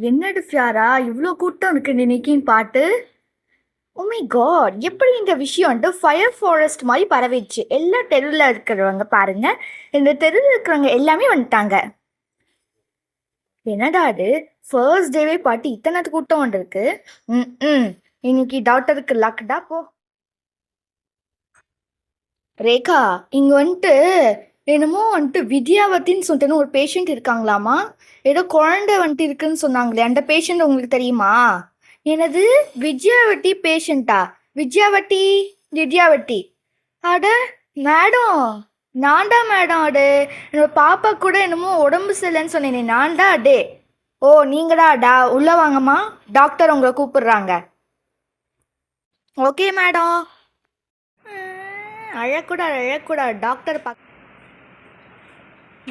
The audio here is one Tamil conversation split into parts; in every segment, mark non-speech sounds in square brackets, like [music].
என்னடு ஃபியாரா? இவ்வளோ கூட்டம் இருக்கு இன்னைக்குன்னு பாட்டு? Oh உமை காட் எப்படி இந்த விஷயம் ஃபயர் ஃபாரஸ்ட் மாதிரி பரவிடுச்சு? எல்லா தெருவில் இருக்கிறவங்க பாருங்க. இந்த தெருவில் இருக்கிறவங்க எல்லாமே வந்துட்டாங்க. என்னடா அது ஃபர்ஸ்ட் டேவே பாட்டு இத்தனை கூட்டம் வந்திருக்கு. ம் ம். இன்னைக்கு டாக்டருக்கு லக்டா போ. ரேகா இங்கே வந்துட்டு என்னமோ வந்துட்டு வித்யாவத்தின்னு சொல்லிட்டு ஒரு பேஷண்ட் இருக்காங்களாமா? ஏதோ குழந்தை வந்துட்டு இருக்குன்னு சொன்னாங்களே அந்த பேஷண்ட் உங்களுக்கு தெரியுமா? என்னது? வித்யாவட்டி பேஷண்ட்டா வித்யாவட்டி வித்யாவட்டி அட மேடம் நான் தான் மேடம் அடு. என்னோட பாப்பா கூட என்னமோ உடம்பு சரியில்லைன்னு சொன்னேனே நான் தான் அடே. ஓ நீங்களா டா உள்ள வாங்கம்மா. டாக்டர் உங்களை கூப்பிடுறாங்க. ஓகே மேடம் அழக்கூடாது அழக்கூடாது. டாக்டர் பார்க்க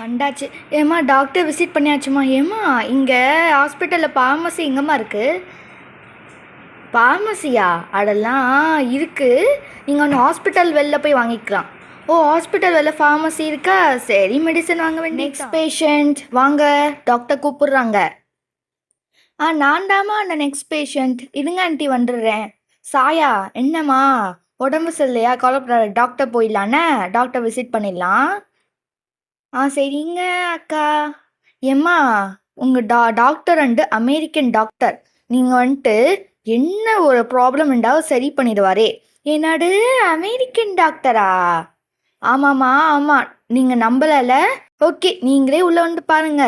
வந்தாச்சு. ஏம்மா டாக்டர் விசிட் பண்ணியாச்சுமா? ஏம்மா இங்கே ஹாஸ்பிட்டலில் ஃபார்மசி எங்கம்மா இருக்குது ஃபார்மசியா அதெல்லாம் இருக்குது நீங்கள் ஒன்று ஹாஸ்பிட்டல் வெளில போய் வாங்கிக்கலாம். ஓ ஹாஸ்பிட்டல் வெளில ஃபார்மசி இருக்கா? சரி மெடிசன் வாங்க வேண்டிய நெக்ஸ்ட் பேஷண்ட் வாங்க டாக்டர் கூப்பிடுறாங்க. ஆ நான் தாம்மா அந்த நெக்ஸ்ட் பேஷண்ட் இருங்க ஆண்டி வந்துடுறேன். சாயா என்னம்மா? உடம்பு சரியில்லையா? கவலைப்படாத டாக்டர் போயிடலானே? டாக்டர் விசிட் பண்ணிடலாம். ஆ சரிங்க அக்கா. ஏம்மா உங்கள் டா டாக்டர் அண்டு அமெரிக்கன் டாக்டர் நீங்கள் வந்துட்டு என்ன ஒரு ப்ராப்ளம் இருந்தாலும் சரி பண்ணிடுவாரே. என்னடு அமெரிக்கன் டாக்டரா ஆமாம்மா ஆமாம் நீங்கள் நம்பலல ஓகே நீங்களே உள்ளே வந்து பாருங்க.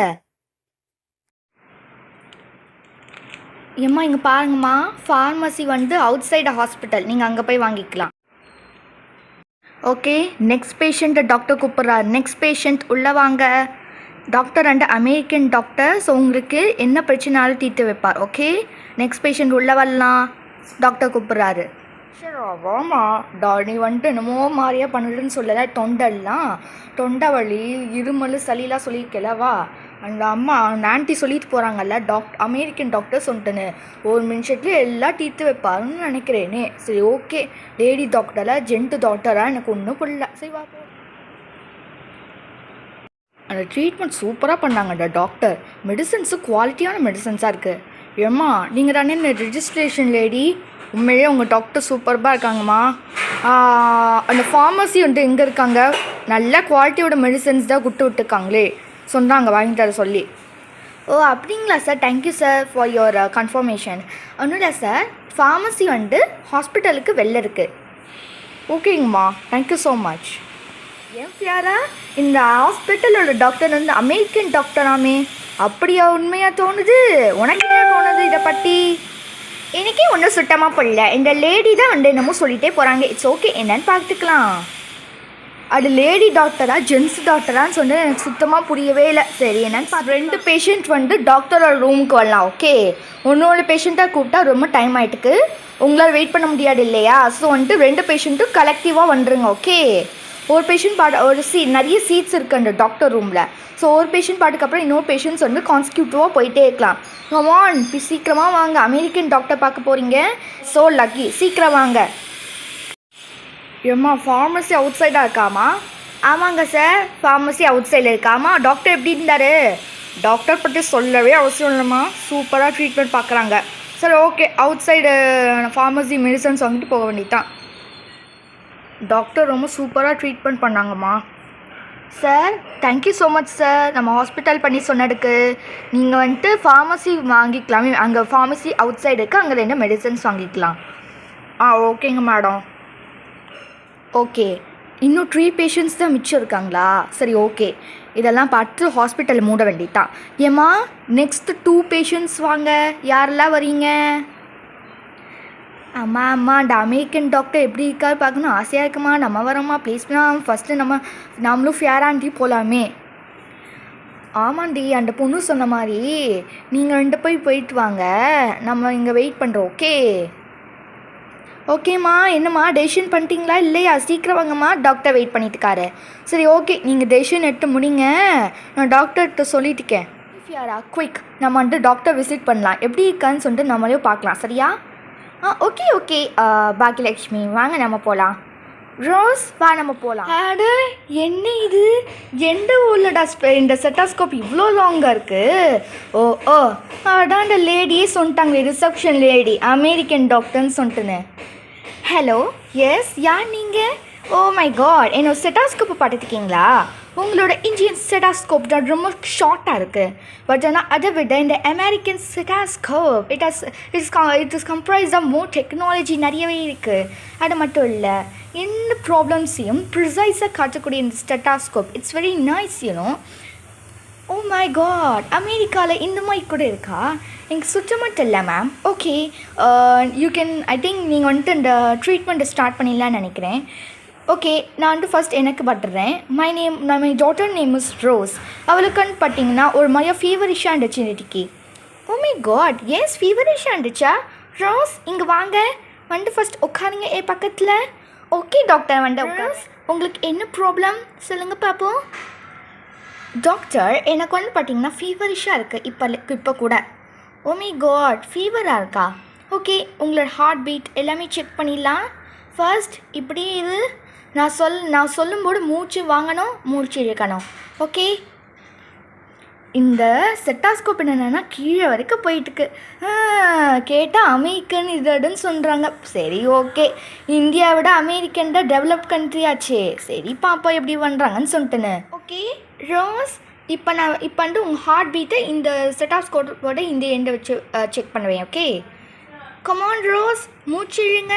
ஏம்மா இங்கே பாருங்கம்மா. ஃபார்மசி வந்து அவுட் சைடு ஹாஸ்பிட்டல் நீங்கள் அங்கே போய் வாங்கிக்கலாம். ஓகே நெக்ஸ்ட் பேஷண்ட்டை டாக்டர் கூப்பிட்றாரு. நெக்ஸ்ட் பேஷண்ட் உள்ளே வாங்க. Doctor and American doctor so உங்களுக்கு என்ன பிரச்சனாலும் தீர்த்து வைப்பார். ஓகே நெக்ஸ்ட் பேஷண்ட் உள்ளே வரலாம். டாக்டர் கூப்பிட்றாரு. சரி வாமா. டா நீ வந்துட்டு என்னமோ மாதிரியா பண்ணுதுன்னு சொல்லலை. தொண்டெல்லாம் தொண்டை வலி இருமல் சளிலாம் சொல்லியிருக்கல வா. அந்த அம்மா அந்த ஆண்டி சொல்லிட்டு போகிறாங்கல்ல டாக்டர் அமெரிக்கன் டாக்டர் சொல்லிட்டுன்னு. ஒரு நிமிஷத்துலேயே எல்லாம் தீர்த்து வைப்பாருன்னு நினைக்கிறேனே. சரி ஓகே லேடி டாக்டரா ஜென்ட் டாக்டரா எனக்கு ஒன்றும் புரியல. சரி வா அந்த ட்ரீட்மெண்ட் சூப்பராக பண்ணாங்கடா டாக்டர் மெடிசன்ஸு குவாலிட்டியான மெடிசன்ஸாக இருக்குது ஏம்மா நீங்கள் தானே இந்த ரிஜிஸ்ட்ரேஷன் லேடி உண்மையிலே உங்கள் டாக்டர் சூப்பராக இருக்காங்கம்மா. அந்த ஃபார்மசி வந்துட்டு எங்கே இருக்காங்க? நல்ல குவாலிட்டியோட மெடிசன்ஸ் தான் கொடுத்து விட்டுருக்காங்களே. சொன்னாங்க வாங்கி தர சொல்லி. ஓ அப்படிங்களா sir. Thank you sir for your confirmation ஒன்றும் இல்லை சார் ஃபார்மசி வந்து ஹாஸ்பிட்டலுக்கு வெளில இருக்குது ஓகேங்கம்மா. தேங்க்யூ ஸோ மச் ஏன் ஃபியாரா? இந்த ஹாஸ்பிட்டலோட டாக்டர் வந்து அமெரிக்கன் டாக்டராமே அப்படியா உண்மையாக தோணுது? உனக்கு என்ன தோணுது இதை பற்றி எனக்கே ஒன்றும் சுத்தமாக புரியல. இந்த லேடி தான் வந்து என்னமோ சொல்லிட்டே போகிறாங்க இட்ஸ் ஓகே என்னன்னு பார்த்துக்கலாம். அது லேடி டாக்டரா ஜென்ஸ் டாக்டரான்னு சொன்னது எனக்கு சுத்தமாக புரியவே இல்லை. சரி என்னன்னு ரெண்டு பேஷண்ட் வந்து டாக்டரோட ரூமுக்கு வரலாம் ஓகே ஒன்னொரு பேஷண்ட்டாக கூப்பிட்டா ரொம்ப டைம் ஆகிட்டுக்கு உங்களால் வெயிட் பண்ண முடியாது இல்லையா? ஸோ வந்துட்டு ரெண்டு பேஷண்ட்டும் கலெக்டிவாக வந்துருங்க ஓகே ஒரு பேஷண்ட் பாட்டு ஒரு சீ நிறைய சீட்ஸ் இருக்குது அந்த டாக்டர் ரூமில் ஸோ ஒரு பேஷண்ட் பாட்டுக்கு அப்புறம் இன்னொரு பேஷண்ட்ஸ் வந்து கான்ஸ்டியூட்டிவாக போயிட்டே இருக்கலாம். கமான் சீக்கிரமாக வாங்க. அமெரிக்கன் டாக்டர் பார்க்க போகிறீங்க ஸோ லக்கி சீக்கிரம் வாங்க. ஏம்மா ஃபார்மசி அவுட் சைடாக இருக்காமா ஆமாங்க சார் ஃபார்மசி அவுட் சைடில் இருக்காமா டாக்டர் எப்படி இருந்தார்? டாக்டர் பற்றி சொல்லவே அவசியம் இல்லைம்மா. சூப்பராக ட்ரீட்மெண்ட் பார்க்குறாங்க சரி okay outside pharmacy medicines வாங்கிட்டு போக வேண்டியதான் டாக்டர் ரொம்ப சூப்பராக treatment பண்ணாங்கம்மா. Sir thank you so much sir. நம்ம ஹாஸ்பிட்டல் பண்ணி சொன்னதுக்கு. நீங்கள் வந்துட்டு ஃபார்மசி வாங்கிக்கலாமே. அங்கே ஃபார்மசி அவுட் சைடு இருக்குது அங்கே ரெண்டு மெடிசன்ஸ் வாங்கிக்கலாம். ஆ ஓகேங்க மேடம் ஓகே. இன்னும் த்ரீ பேஷண்ட்ஸ் தான் மிச்சம் இருக்காங்களா? சரி ஓகே. இதெல்லாம் பார்த்து ஹாஸ்பிட்டல் மூட வேண்டிதான் ஏம்மா நெக்ஸ்ட் டூ பேஷண்ட்ஸ் வாங்க. யாரெல்லாம் வரீங்க அம்மா அம்மா அந்த அமெரிக்கன் டாக்டர் எப்படி இருக்காரு பார்க்கணும். ஆசையாக இருக்குமா? நம்ம வரோம்மா ப்ளீஸ்னா ஃபஸ்ட்டு நம்ம நம்மளும் ஃபேராண்டி போகலாமே ஆமாண்டி அந்த பொண்ணு சொன்ன மாதிரி நீங்கள் ரெண்டு போய் போயிட்டு வாங்க. நம்ம இங்கே வெயிட் பண்ணுறோம் ஓகே ஓகேம்மா என்னம்மா டெசிஷன் பண்ணிட்டீங்களா இல்லையா? சீக்கிரம் வாங்கம்மா டாக்டர் வெயிட் பண்ணிட்டு இருக்காரு சரி ஓகே நீங்கள் டெசிஷன் எடுத்து முடிங்க. நான் டாக்டர்கிட்ட சொல்லிட்டுக்கேன் யாரா குயிக் நம்ம வந்துட்டு டாக்டர் விசிட் பண்ணலாம். எப்படி இருக்கான்னு சொல்லிட்டு நம்மளையும் பார்க்கலாம். சரியா? ஆ ஓகே ஓகே பாக்கியலக்ஷ்மி வாங்க நம்ம போகலாம் ரோஸ் வா நம்ம போகலாம் அட என்ன இது? எந்த ஊர்லடா டாஸ் இந்த செட்டாஸ்கோப் இவ்வளோ லாங்காக இருக்குது ஓ ஓ. அதான் இந்த லேடியே சொல்லிட்டாங்களே ரிசப்ஷன் லேடி அமெரிக்கன் டாக்டர்னு சொல்லிட்டுன்னு. ஹலோ எஸ் யார் நீங்கள் ஓ oh மை காட் என்னோட செட்டாஸ்கோப்பை பார்த்துருக்கீங்களா உங்களோட இந்தியன் செட்டாஸ்கோப் தான் ரொம்ப ஷார்ட்டாக இருக்குது பட் ஆனால் அதை விட இந்த American stethoscope it has it's it is comprise of more technology நிறையவே இருக்குது அது மட்டும் இல்லை எந்த ப்ராப்ளம்ஸையும் ப்ரிசைஸாக காட்டக்கூடிய இந்த stethoscope it's very nice you know oh my god அமெரிக்காவில் இந்த மாதிரி கூட இருக்கா? எனக்கு சுத்தமாக தெரியல ma'am okay you can I think நீங்கள் வந்துட்டு இந்த ட்ரீட்மெண்ட்டை ஸ்டார்ட் பண்ணிடலான்னு நினைக்கிறேன். ஓகே நான் வந்து ஃபஸ்ட் எனக்கு பட்டுறேன். My name my daughter name is Rose அவளுக்குன்னு பார்த்தீங்கன்னா ஒரு மாதிரி ஃபீவரிஷாக இருந்துச்சு நேற்றுக்கு ஓ மை காட் எஸ் ஃபீவரிஷாக இருந்துச்சா? ரோஸ் இங்கே வாங்க. வந்துட்டு ஃபஸ்ட் உட்காருங்க ஏ பக்கத்தில். ஓகே டாக்டர் வந்துட்டு உட்கார். உங்களுக்கு என்ன ப்ராப்ளம் சொல்லுங்கள் பார்ப்போம் டாக்டர் எனக்கு வந்து பார்த்தீங்கன்னா ஃபீவரிஷாக இருக்குது இப்போ இப்போ கூட. ஓமி காட் ஃபீவராக இருக்கா? ஓகே உங்களோட ஹார்ட் பீட் எல்லாமே செக் பண்ணிடலாம். ஃபர்ஸ்ட் இப்படி இது நான் சொல் நான் சொல்லும்போது மூச்சு வாங்கணும் மூச்சு இழுக்கணும். ஓகே இந்த செட்டாஸ்கோப் என்னென்னா கீழே வரைக்கும் போயிட்டுருக்கு. கேட்டால் அமெரிக்கன் இதடுன்னு சொல்கிறாங்க சரி ஓகே இந்தியாவை விட அமெரிக்கன் தான் டெவலப் கண்ட்ரி ஆச்சே. சரி பாப்பா எப்படி பண்ணுறாங்கன்னு சொல்லிட்டுன்னு. ஓகே ரோஸ் இப்போ நான் இப்போ வந்து உங்கள் ஹார்ட் பீட்டை இந்த செட்டாஸ்கோப்போட இந்த எண்டை வச்சு செக் பண்ணுவேன் ஓகே கமான் ரோஸ் மூச்சு இழுங்க.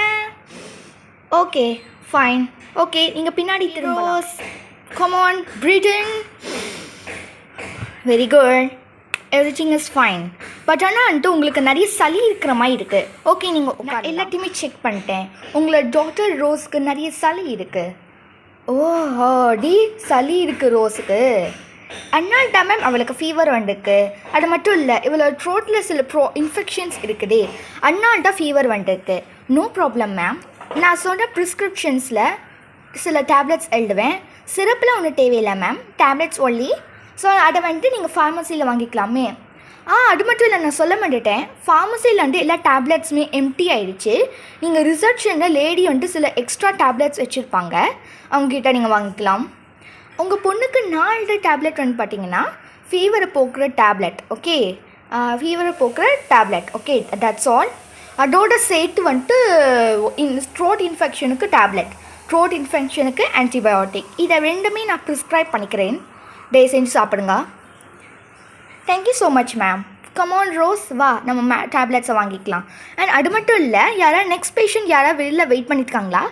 ஓகே ஃபைன் ஓகே நீங்கள் பின்னாடி திரும்ப come on breathe in very good everything is fine but ஆனால் வந்துட்டு உங்களுக்கு நிறைய சளி இருக்கிற மாதிரி இருக்குது ஓகே நீங்கள் நான் எல்லாத்தையுமே செக் பண்ணிட்டேன். உங்களோட டாக்டர் ரோஸ்க்கு நிறைய சளி இருக்குது ஓ டி சளி இருக்குது ரோஸுக்கு அண்ணாட்டா மேம் அவளுக்கு ஃபீவர் வந்துருக்கு. அது மட்டும் இல்லை இவளோட த்ரோட்டில் சில ப்ரோ இன்ஃபெக்ஷன்ஸ் இருக்குது. அண்ணாட்டா ஃபீவர் வந்துருக்கு. நோ ப்ராப்ளம் மேம் நான் சொன்ன ப்ரிஸ்கிரிப்ஷன்ஸில் சில டேப்லெட்ஸ் எழுதுவேன். சிறப்பில் ஒன்றும் தேவையில்லை மேம் டேப்லெட்ஸ் ஒன்லி ஸோ அதை வந்துட்டு நீங்கள் ஃபார்மசியில் வாங்கிக்கலாமே. ஆ அது மட்டும் இல்லை நான் சொல்ல மாட்டேன் ஃபார்மசியில் வந்து எல்லா டேப்லெட்ஸுமே எம்டி ஆயிடுச்சு. நீங்கள் ரிசர்ச்சில் லேடி வந்துட்டு சில எக்ஸ்ட்ரா டேப்லெட்ஸ் வச்சுருப்பாங்க. அவங்ககிட்ட நீங்கள் வாங்கிக்கலாம். உங்கள் பொண்ணுக்கு நாலு டேப்லெட் வந்து பார்த்தீங்கன்னா ஃபீவரை போக்குற டேப்லெட் ஓகே ஃபீவரை போக்குற டேப்லெட் ஓகே தட்ஸ் ஆல் அதோட சேர்த்து வந்துட்டு இன் த்ரோட் இன்ஃபெக்ஷனுக்கு டேப்லெட் த்ரோட் இன்ஃபெக்ஷனுக்கு ஆன்டிபயோட்டிக் இதை ரெண்டுமே நான் ப்ரிஸ்கிரைப் பண்ணிக்கிறேன். டே செஞ்சு சாப்பிடுங்க. Thank you so much ma'am come on Rose வா. நம்ம மே டேப்லெட்ஸை வாங்கிக்கலாம். அண்ட் அது மட்டும் இல்லை யாராவது நெக்ஸ்ட் பேஷண்ட் யாராவது வெளியில் வெயிட் பண்ணியிருக்காங்களா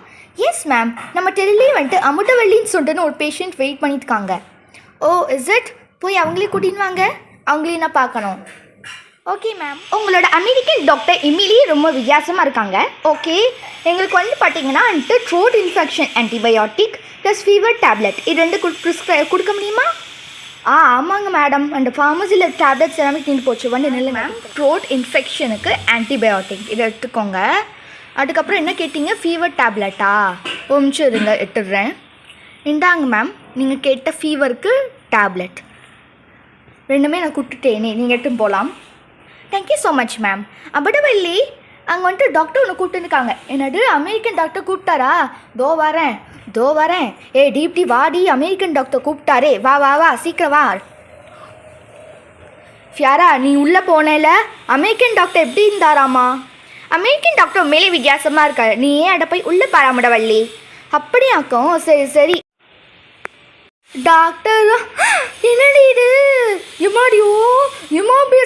எஸ் மேம் நம்ம டெல்லியே வந்துட்டு அமுதவள்ளின்னு சொல்லிட்டுன்னு ஒரு பேஷண்ட் வெயிட் பண்ணியிருக்காங்க ஓ இஸ் இட் போய் அவங்களே கூட்டின்னு வாங்க. அவங்களையும் நான் பார்க்கணும். ஓகே மேம் உங்களோட அமெரிக்கன் டாக்டர் எமிலி ரொம்ப வித்தியாசமாக இருக்காங்க. ஓகே எங்களுக்கு வந்து பார்த்தீங்கன்னா வந்துட்டு throat infection antibiotic plus fever tablet இது ரெண்டு ப்ரிஸ்கிரை கொடுக்க முடியுமா? ஆ ஆமாங்க மேடம் அந்த ஃபார்மசியில் டேப்லெட்ஸ் எல்லாமே தீர்ந்து போச்சு. வந்து நில்லு மேம் த்ரோட் இன்ஃபெக்ஷனுக்கு ஆன்டிபயோட்டிக் இதை எடுத்துக்கோங்க. அதுக்கப்புறம் என்ன கேட்டீங்க? ஃபீவர் டேப்லெட்டா நிமிஷம் இருங்க. எடுத்துடுறேன். இந்தாங்க மேம் நீங்கள் கேட்ட ஃபீவருக்கு டேப்லெட் ரெண்டுமே நான் கொடுத்துட்டேனே. நீங்கள் எடுத்து போகலாம் thank you so much ma'am அபடவல்லி அங்கே வந்துட்டு டாக்டர் ஒன்று கூப்பிட்டுருக்காங்க. என்னது அமெரிக்கன் டாக்டர் கூப்பிட்டாரா? தோ வரேன் தோ வரேன். ஏ டீப்டி வாடி அமெரிக்கன் டாக்டர் கூப்பிட்டாரே. வா வா வா சீக்கிரம் வா. ஃபியாரா நீ உள்ளே போனேல? அமெரிக்கன் டாக்டர் எப்படி இருந்தாராமா? அமெரிக்கன் டாக்டர் மேலே வித்தியாசமாக இருக்காரு. நீ ஏன் அட போய் உள்ளே பாராமடவள்ளி அப்படியாக்கும் சரி சரி. டாக்டர் [gasps] என்னடி இது? எம்மாடியோ? எம்மா பெரிய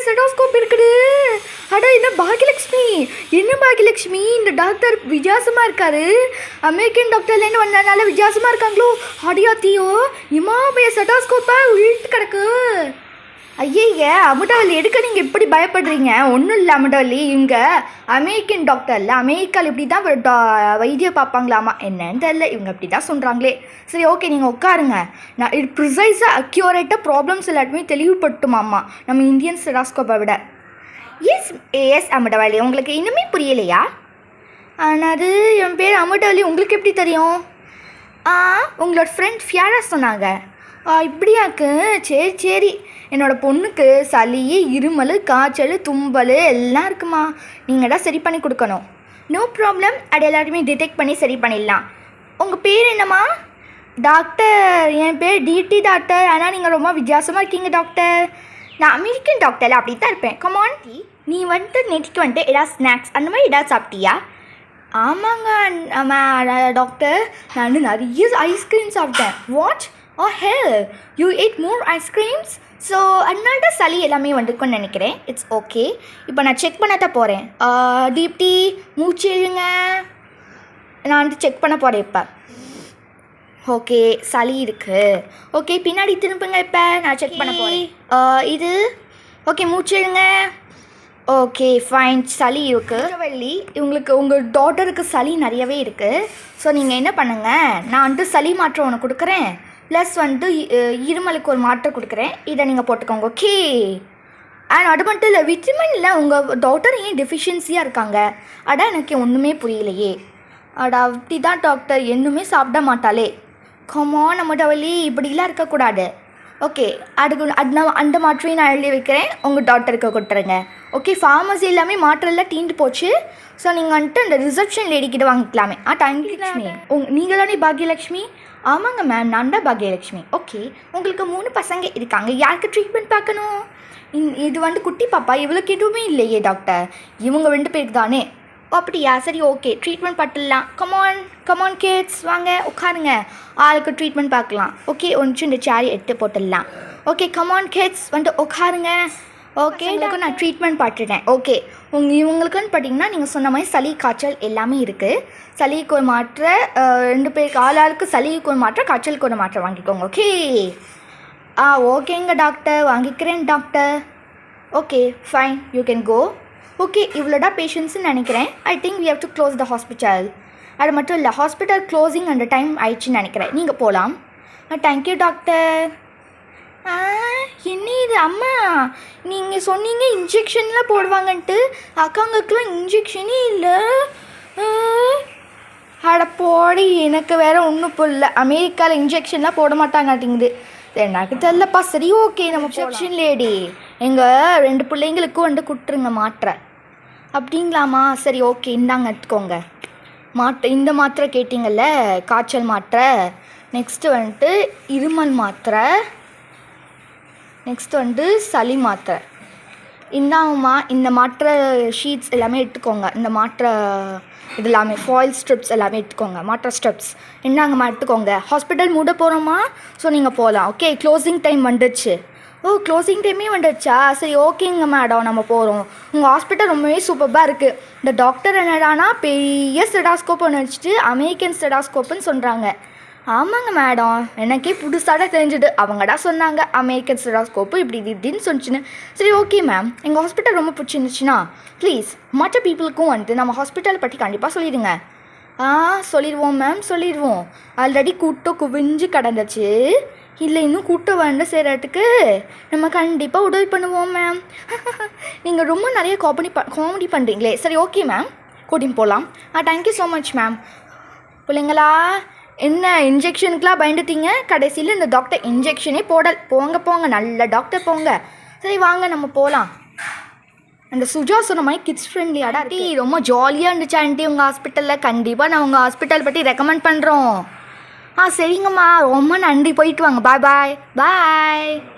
என்ன பாகியலட்சுமி என்ன பாகியலட்சுமி இந்த டாக்டர் வித்தியாசமாக இருக்காரு. அமெரிக்கன் டாக்டர்லேருந்து வந்ததுனால வித்தியாசமாக இருக்காங்களோ? அடியாத்தியோ எம்மா இமாமைய செடாஸ்கோப்பை உள்ட்டு கிடக்கு. ஐயய்ய அமுடவல்லி எடுக்க நீங்கள் எப்படி பயப்படுறீங்க? ஒன்றும் இல்லை அமுடவல்லி இவங்க அமெரிக்கன் டாக்டரில் அமெரிக்காவில் இப்படி தான் டா- வைத்தியம் பார்ப்பாங்களாமா? என்னன்னு தெரியல இவங்க அப்படி தான் சொல்கிறாங்களே சரி ஓகே நீங்கள் உட்காருங்க. நான் இது ப்ரிசைஸாக அக்யூரேட்டாக ப்ராப்ளம்ஸ் எல்லாத்தையுமே தெளிவுபடுத்துமாம்மா நம்ம இந்தியன் செடாஸ்கோப்பை விட. எஸ் எஸ் அமுடவல்லி உங்களுக்கு இன்னுமே புரியலையா? ஆனால் அது என் பேர் அமுடவல்லி உங்களுக்கு எப்படி தெரியும்? ஆ உங்களோட ஃப்ரெண்ட் ஃபியாரா சொன்னாங்க. ஆ இப்படியாக்கு? சரி சரி. என்னோடய பொண்ணுக்கு சளி இருமல் காய்ச்சல் தும்பல் எல்லாம் இருக்குமா? நீங்கள் தான் சரி பண்ணி கொடுக்கணும். நோ ப்ராப்ளம் அது எல்லாருமே டிடெக்ட் பண்ணி சரி பண்ணிடலாம். உங்கள் பேர் என்னம்மா? டாக்டர் என் பேர் டிடி டாக்டர் ஆனால் நீங்கள் ரொம்ப வித்தியாசமாக இருக்கீங்க டாக்டர் நான் அமெரிக்கன் டாக்டர்ல அப்படி தான் இருப்பேன். கமான் நீ வந்துட்டு நேற்றுக்கு வந்துட்டு ஏதாவது ஸ்நாக்ஸ் அந்த மாதிரி ஏதாவது சாப்பிட்டியா? ஆமாங்க ஆமா, டாக்டர் நான் வந்து நிறைய ஐஸ்கிரீம் சாப்பிட்டேன். What oh hell you ate more ice creams so அதனால தான் சளி எல்லாமே வந்துருக்குன்னு நினைக்கிறேன். இட்ஸ் ஓகே இப்போ நான் செக் பண்ண தான் போகிறேன் தீப்தி மூச்சு இழுங்க. நான் வந்து செக் பண்ண போகிறேன் இப்போ. ஓகே சளி இருக்கு. ஓகே பின்னாடி திரும்புங்க இப்போ. நான் செக் பண்ண போகிறேன் இது? ஓகே மூச்சிடுங்க ஓகே ஃபைன் சளி இருக்கு. வள்ளி இவங்களுக்கு உங்கள் டாட்டருக்கு சளி நிறையவே இருக்குது ஸோ நீங்கள் என்ன பண்ணுங்க? நான் வந்து சளி மாற்றம் ஒன்று கொடுக்குறேன். ப்ளஸ் வந்து இருமலுக்கு ஒரு மாற்றம் கொடுக்குறேன். இதை நீங்கள் போட்டுக்கோங்க ஓகே அண்ட் அது மட்டும் இல்லை விட்டமின்ல உங்கள் டாக்டர் ஏன் டெஃபிஷியன்சியாக இருக்காங்க? அட எனக்கு ஒன்றுமே புரியலையே. அட அப்படி தான் டாக்டர் இன்னுமே சாப்பிட மாட்டாளே. கமோ நம்ம டவலி இப்படிலாம் இருக்கக்கூடாது. ஓகே அதுக்கு அது நான் அந்த மாற்றையும் நான் எழுதி வைக்கிறேன். உங்கள் டாக்டருக்கு கொடுத்துருங்க. ஓகே ஃபார்மசி எல்லாமே மாற்றெல்லாம் தீண்டு போச்சு. ஸோ நீங்கள் வந்துட்டு அந்த ரிசப்ஷன் லேடி கிட்ட வாங்கிக்கலாமே. ஆ தேங்க்யூ லக்ஷ்மி உங் நீங்கள் தானே பாக்யலக்ஷ்மி ஆமாங்க மேம் நான் தான் பாக்யலக்ஷ்மி ஓகே உங்களுக்கு மூணு பசங்க இருக்காங்க. யாருக்கு ட்ரீட்மெண்ட் பார்க்கணும்? இது வந்து குட்டி பாப்பா இவளுக்கு எதுவுமே இல்லையே டாக்டர் இவங்க ரெண்டு பேருக்கு தானே? ஓ அப்படியா? சரி okay treatment பட்டுடலாம். Come on come on kids வாங்க உட்காருங்க. ஆளுக்கு ட்ரீட்மெண்ட் பார்க்கலாம். ஓகே ஒன்று இந்த சேரி எடுத்து போட்டுடலாம். ஓகே கமான் கிட்ஸ் வந்து உட்காருங்க. ஓகே உங்களுக்கு நான் ட்ரீட்மெண்ட் பார்த்துட்டேன் ஓகே உங்க இவங்களுக்குன்னு பார்த்தீங்கன்னா நீங்கள் சொன்ன மாதிரி சளி காய்ச்சல் எல்லாமே இருக்குது சளிக்கு ஒரு மாற்ற ரெண்டு பேருக்கு ஆள் ஆளுக்கு சளிக்கு ஒரு மாற்ற காய்ச்சலுக்கு ஒரு மாற்ற வாங்கிக்கோங்க. ஓகே ஆ ஓகேங்க டாக்டர் வாங்கிக்கிறேன் doctor okay fine you can go okay இவ்வளோடா பேஷண்ட்ஸ்னு நினைக்கிறேன். I think we have to close the hospital அது மட்டும் இல்லை ஹாஸ்பிட்டல் க்ளோசிங் அந்த டைம் ஆயிடுச்சுன்னு நினைக்கிறேன். நீங்கள் போகலாம் தேங்க்யூ டாக்டர் ஆ என்ன இது அம்மா? நீங்கள் சொன்னீங்க இன்ஜெக்ஷன்லாம் போடுவாங்கன்ட்டு. அக்காங்களுக்குலாம் இன்ஜெக்ஷனே இல்லை. அட போடி எனக்கு வேற ஒன்றும் புரியல. அமெரிக்காவில் இன்ஜெக்ஷன்லாம் போட மாட்டாங்கட்டிங்குது எனக்கு தெரியலப்பா. சரி ஓகே நம்ம இன்ஜெக்ஷன் லேடி எங்கள் ரெண்டு பிள்ளைங்களுக்கும் வந்து கொடுத்துருங்க மாத்திரை. அப்படிங்களாம்மா? சரி ஓகே இந்தாங்க எடுத்துக்கோங்க. மாத்திரை இந்த மாத்திரை கேட்டிங்கல்ல காய்ச்சல் மாத்திரை. நெக்ஸ்ட்டு வந்துட்டு இருமல் மாத்திரை. நெக்ஸ்ட் வந்துட்டு சளி மாத்திரை. இந்தாங்கம்மா இந்த மாத்திரை ஷீட்ஸ் எல்லாமே எடுத்துக்கோங்க. இந்த மாத்திரை இது எல்லாமே ஃபாயில் ஸ்ட்ரிப்ஸ் எல்லாமே எடுத்துக்கோங்க. மாற்ற ஸ்ட்ரிப்ஸ் இந்தாங்கம்மா எடுத்துக்கோங்க. ஹாஸ்பிட்டல் மூட போகிறோமா ஸோ நீங்கள் போகலாம் ஓகே க்ளோசிங் டைம் வந்துடுச்சு ஓ க்ளோசிங் டைமே வந்துடுச்சா? சரி ஓகேங்க மேடம் நம்ம போகிறோம் உங்கள் ஹாஸ்பிட்டல் ரொம்பவே சூப்பராக இருக்குது இந்த டாக்டர் என்னடானா பெரிய ஸ்டெடாஸ்கோப் ஒன்று வச்சுட்டு அமெரிக்கன் ஸ்டெடாஸ்கோப்புன்னு சொல்கிறாங்க ஆமாங்க மேடம் எனக்கே புதுசாக தான் தெரிஞ்சுது. அவங்கடா சொன்னாங்க அமெரிக்கன் ஸ்டெடாஸ்கோப்பு இப்படி இது இப்படின்னு சொன்னிச்சுன்னு சரி ஓகே மேம் எங்கள் ஹாஸ்பிட்டல் ரொம்ப பிடிச்சிருந்துச்சுன்னா ப்ளீஸ் மற்ற பீப்புளுக்கும் வந்துட்டு நம்ம ஹாஸ்பிட்டல் பற்றி கண்டிப்பாக சொல்லிடுங்க. ஆ சொல்லிடுவோம் மேம் சொல்லிடுவோம். ஆல்ரெடி கூட்டம் குவிஞ்சு கிடந்துச்சு. இல்லை இன்னும் கூட்டம் வந்து செய்கிறதுக்கு நம்ம கண்டிப்பாக உதவி பண்ணுவோம் மேம் [laughs] நீங்கள் ரொம்ப நிறைய காமெடி ப காமெடி பண்ணுறீங்களே சரி ஓகே மேம் கூட்டின்னு போகலாம் ஆ thank you so much ma'am பிள்ளைங்களா என்ன இன்ஜெக்ஷனுக்குலாம் பயந்துட்டீங்க? கடைசியில் இந்த டாக்டர் இன்ஜெக்ஷனே போடல். போங்க போங்க. நல்ல டாக்டர் போங்க. சரி வாங்க நம்ம போகலாம் அந்த சுஜா சொன்ன மாதிரி கிட்ஸ் ஃப்ரெண்ட்லியாடா ரொம்ப ஜாலியாக இருந்துச்சு ஆண்டி உங்கள் ஹாஸ்பிட்டலில் கண்டிப்பாக நான் உங்கள் ஹாஸ்பிட்டல் பற்றி ரெக்கமெண்ட் பண்ணுறோம் ஆ சரிங்கம்மா. ரொம்ப நன்றி. போயிட்டு வாங்க. பாய் பாய். பாய்.